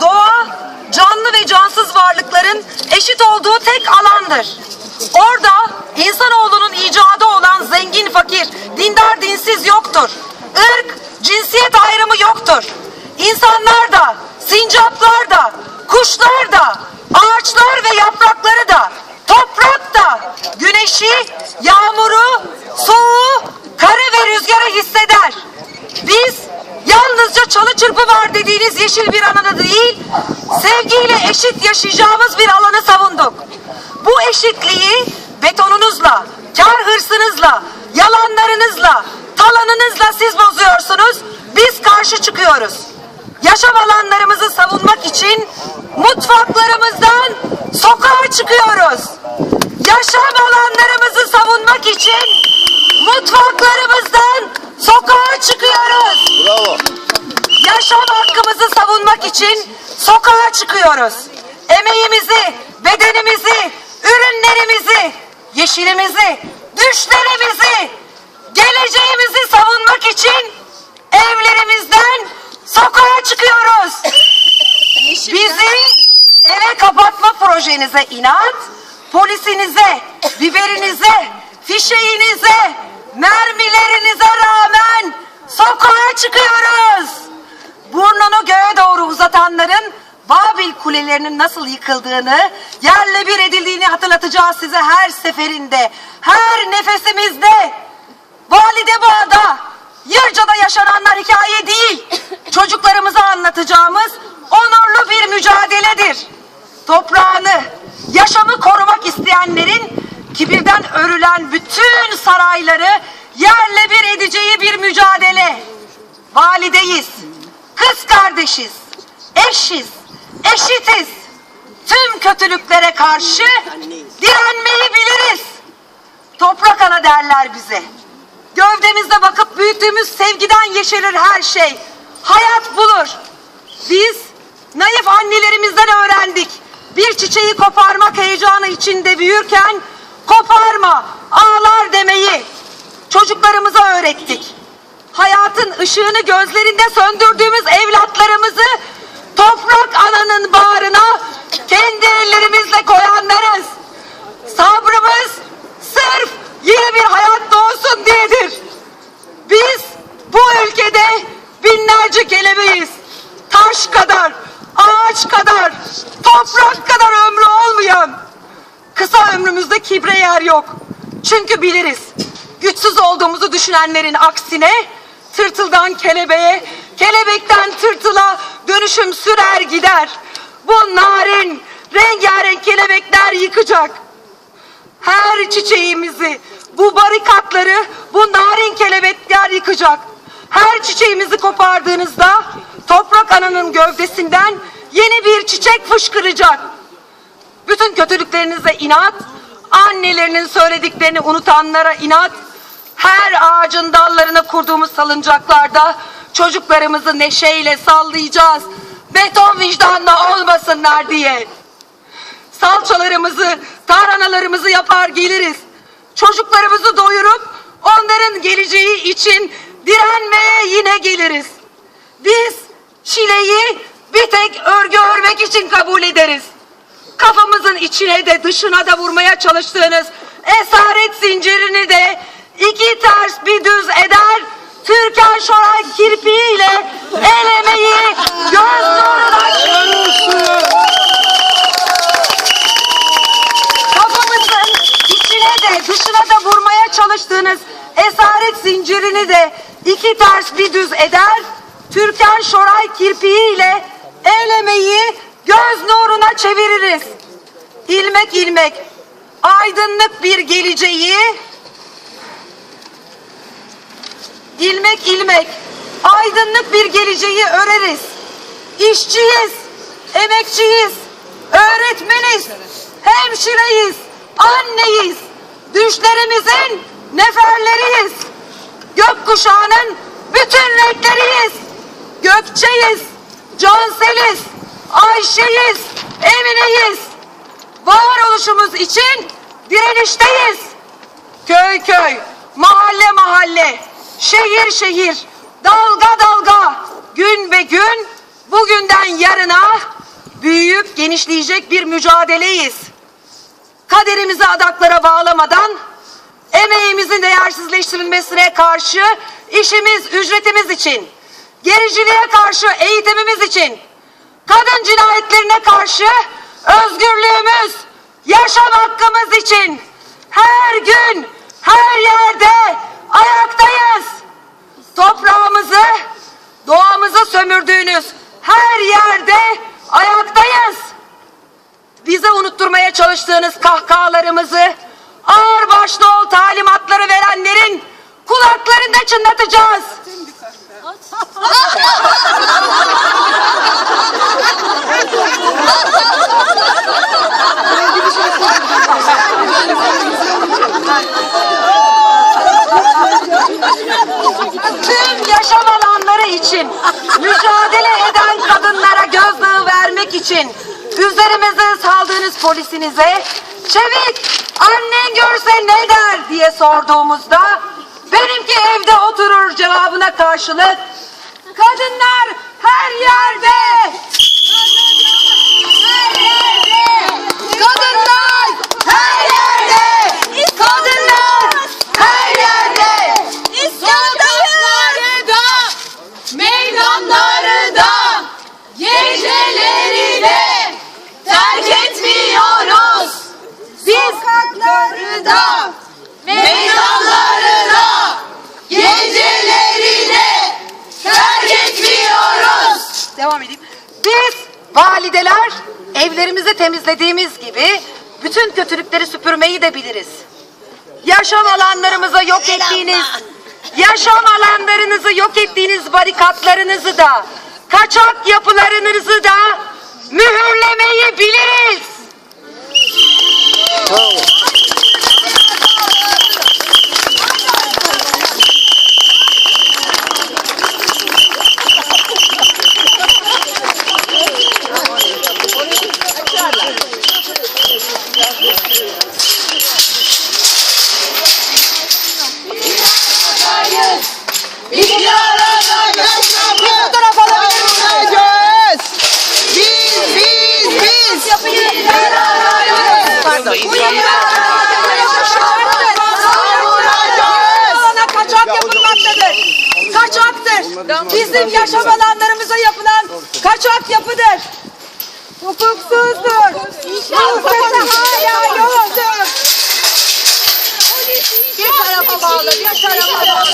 Doğa, canlı ve cansız varlıkların eşit olduğu tek alandır. Orada insanoğlunun icadı olan zengin fakir, dindar dinsiz yoktur. Irk, cinsiyet ayrımı yoktur. İnsanlar da, eşit yaşayacağımız bir alanı savunduk. Bu eşitliği betonunuzla, kar hırsınızla, yalanlarınızla, talanınızla siz bozuyorsunuz, biz karşı çıkıyoruz. Yaşam alanlarımızı savunmak için mutfaklarımızdan sokağa çıkıyoruz. Yaşam alanlarımızı savunmak için mutfaklarımızdan sokağa çıkıyoruz. Bravo. Yaşam hakkımızı savunmak için sokağa çıkıyoruz. Emeğimizi, bedenimizi, ürünlerimizi, yeşilimizi, düşlerimizi, geleceğimizi savunmak için evlerimizden sokağa çıkıyoruz. Bizi eve kapatma projenize inat, polisinize, biberinize, fişeğinize, mermilerinize rağmen sokağa çıkıyoruz. Burnunu göğe doğru uzatanların Babil kulelerinin nasıl yıkıldığını, yerle bir edildiğini hatırlatacağız size her seferinde, her nefesimizde. Valide Bağ'da, Yırca'da yaşananlar hikaye değil, çocuklarımıza anlatacağımız onurlu bir mücadeledir. Toprağını, yaşamı korumak isteyenlerin kibirden örülen bütün sarayları yerle bir edeceği bir mücadele. Valideyiz, kız kardeşiz, eşiz, eşitiz. Tüm kötülüklere karşı direnmeyi biliriz. Toprak ana derler bize. Gövdemizde bakıp büyüttüğümüz sevgiden yeşerir her şey. Hayat bulur. Biz naif annelerimizden öğrendik. Bir çiçeği koparmak heyecanı içinde büyürken koparma, ağlar demeyi çocuklarımıza öğrettik. Hayatın ışığını gözlerinde söndürdüğümüz evlatlarımızı toprak ananın bağrına kendi ellerimizle koyanlarız. Sabrımız sırf yeni bir hayat doğsun diyedir. Biz bu ülkede binlerce kelebeğiz. Taş kadar, ağaç kadar, toprak kadar ömrü olmayan. Kısa ömrümüzde kibre yer yok. Çünkü biliriz. Güçsüz olduğumuzu düşünenlerin aksine tırtıldan kelebeğe, kelebekten tırtıla dönüşüm sürer gider. Bu narin, rengarenk kelebekler yıkacak. Her çiçeğimizi, bu barikatları, bu narin kelebekler yıkacak. Her çiçeğimizi kopardığınızda toprak ananın gövdesinden yeni bir çiçek fışkıracak. Bütün kötülüklerinize inat, annelerinin söylediklerini unutanlara inat, her ağacın dallarına kurduğumuz salıncaklarda çocuklarımızı neşeyle sallayacağız. Beton vicdanla olmasınlar diye. Salçalarımızı, tarhanalarımızı yapar geliriz. Çocuklarımızı doyurup onların geleceği için direnmeye yine geliriz. Biz çileyi bir tek örgü örmek için kabul ederiz. Kafamızın içine de dışına da vurmaya çalıştığınız esaret zincirini de iki ters bir düz eder. Türkan Şoray kirpiğiyle el emeği göz nuruna dışına da vurmaya çalıştığınız esaret zincirini de iki ters bir düz eder. Türkan Şoray kirpiğiyle el göz nuruna çeviririz. İlmek ilmek aydınlık bir geleceği ilmek ilmek aydınlık bir geleceği öreriz. İşçiyiz, emekçiyiz, öğretmeniz, hemşireyiz, anneyiz, düşlerimizin neferleriyiz. Gökkuşağının bütün renkleriyiz. Gökçeyiz, Canseliz, Ayşeyiz, Emineyiz. Varoluşumuz için direnişteyiz. Köy köy, mahalle mahalle, şehir şehir, dalga dalga, gün be gün, bugünden yarına büyüyüp genişleyecek bir mücadeleyiz. Kaderimizi adaklara bağlamadan emeğimizin değersizleştirilmesine karşı işimiz, ücretimiz için, gericiliğe karşı eğitimimiz için, kadın cinayetlerine karşı özgürlüğümüz, yaşam hakkımız için her gün, her yerde ayaktayız. Toprağımızı, doğamızı sömürdüğünüz her yerde ayaktayız. Bize unutturmaya çalıştığınız kahkahalarımızı, ağır başlı ol talimatları verenlerin kulaklarında çınlatacağız. Tüm yaşam alanları için mücadele eden kadınlara gözdağı vermek için üzerimize saldığınız polisinize çevik annen görse ne der? diye sorduğumuzda benimki evde oturur cevabına karşılık kadınlar her yerde Kadınlar her yerde! Kadınlar her yerde! İskandalları da, meydanları da, geceleri de terk etmiyoruz. Biz sokakları da, meydanları da, geceleri de terk etmiyoruz. Devam edeyim. Biz valideler evlerimizi temizlediğimiz gibi bütün kötülükleri süpürmeyi de biliriz. Yaşam alanlarımıza yok ettiğiniz, yaşam alanlarınızı yok ettiğiniz barikatlarınızı da, kaçak yapılarınızı da mühürlemeyi biliriz. Bir aradayız. Bu tarafa alabilir Biz, biz, biz. Bir aradayız. Pardon. alana kaçak yapılmaktadır. Kaçaktır. Bizim yaşam alanlarımıza yapılan kaçak yapıdır. Hukuksuzdur. Hukuksuzdur. hala yoktur. Bir tarafa bağlı, bir tarafa bağlı.